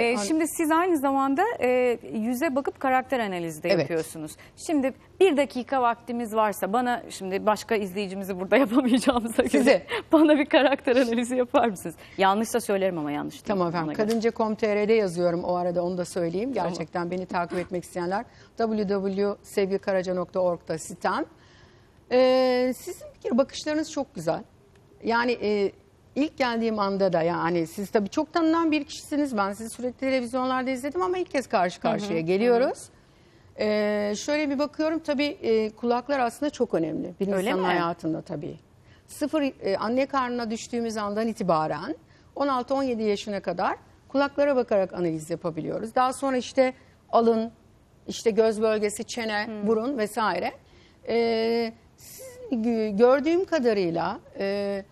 An- şimdi siz aynı zamanda e, yüze bakıp karakter analizi de Evet. yapıyorsunuz. Şimdi bir dakika vaktimiz varsa bana şimdi başka izleyicimizi burada yapamayacağımıza göre Size. bana bir karakter analizi yapar mısınız? Yanlışsa söylerim ama yanlış değil. Tamam efendim. Ona göre. Kadınca.com.tr'de yazıyorum o arada onu da söyleyeyim. Gerçekten beni takip etmek isteyenler www.sevgikaraca.org'da sitem. Ee, sizin bir kere bakışlarınız çok güzel. Yani e, ilk geldiğim anda da yani siz tabii çok tanınan bir kişisiniz. Ben sizi sürekli televizyonlarda izledim ama ilk kez karşı karşıya geliyoruz. Ee, şöyle bir bakıyorum tabii e, kulaklar aslında çok önemli bir Öyle insanın mi? hayatında tabii. Sıfır e, anne karnına düştüğümüz andan itibaren 16-17 yaşına kadar kulaklara bakarak analiz yapabiliyoruz. Daha sonra işte alın, işte göz bölgesi, çene, burun vesaire. Ee, gördüğüm kadarıyla e,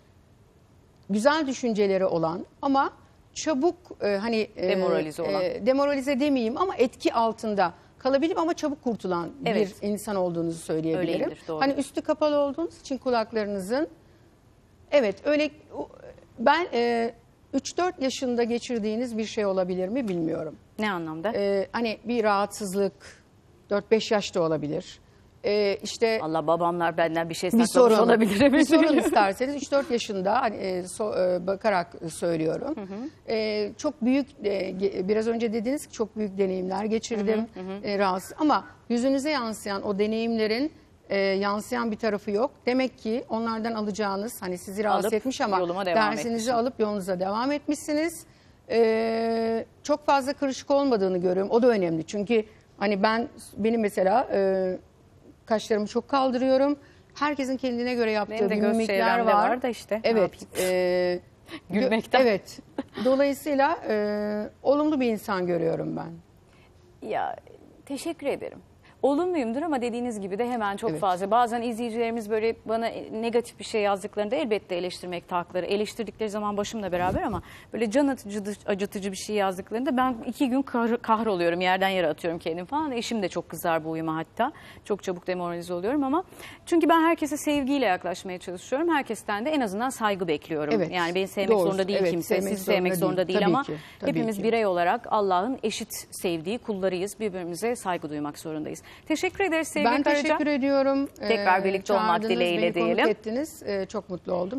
güzel düşünceleri olan ama çabuk e, hani e, Demoralize olan. e, demoralize demeyeyim ama etki altında kalabilip ama çabuk kurtulan Evet. bir insan olduğunuzu söyleyebilirim. Öyleyimdir, doğru. Hani üstü kapalı olduğunuz için kulaklarınızın evet öyle ben e, 3-4 yaşında geçirdiğiniz bir şey olabilir mi bilmiyorum. Ne anlamda? E, hani bir rahatsızlık 4-5 yaşta olabilir. E, işte Allah babamlar benden bir şey bir saklamış sorun olabilir. Bir sorun isterseniz 3-4 yaşında hani, e, so- e, bakarak söylüyorum. E, çok büyük e, biraz önce dediniz ki çok büyük deneyimler geçirdim. E, rahatsız ama yüzünüze yansıyan o deneyimlerin e, yansıyan bir tarafı yok. Demek ki onlardan alacağınız hani sizi rahatsız Alıp etmiş ama dersinizi etmişim. alıp yolunuza devam etmişsiniz. E, çok fazla kırışık olmadığını görüyorum. O da önemli. Çünkü hani ben benim mesela e, kaşlarımı çok kaldırıyorum. Herkesin kendine göre yaptığı Benim de bir göz mimikler çevremde var. var da işte, ne Evet. yapayım? e, gö- Gülmekten. Evet. Dolayısıyla e, olumlu bir insan görüyorum ben. Ya teşekkür ederim. Olumluyumdur ama dediğiniz gibi de hemen çok Evet. fazla. Bazen izleyicilerimiz böyle bana negatif bir şey yazdıklarında elbette eleştirmekte hakları. Eleştirdikleri zaman başımla beraber ama böyle can acıtıcı, acıtıcı bir şey yazdıklarında ben iki gün kahr, kahroluyorum. Yerden yere atıyorum kendimi falan. Eşim de çok kızar bu uyuma hatta. Çok çabuk demoralize oluyorum ama çünkü ben herkese sevgiyle yaklaşmaya çalışıyorum. Herkesten de en azından saygı bekliyorum. Evet. Yani beni sevmek Doğru. zorunda değil Evet, kimse. sevmek Sizi sevmek zorunda zorunda değil. değil, Tabii ama ki, tabii hepimiz ki. birey olarak Allah'ın eşit sevdiği kullarıyız. Birbirimize saygı duymak zorundayız. Teşekkür ederiz sevgili ben Karaca. teşekkür ediyorum. Tekrar birlikte olmak çağırdınız, dileğiyle beni konuk diyelim. ettiniz. E, çok mutlu oldum.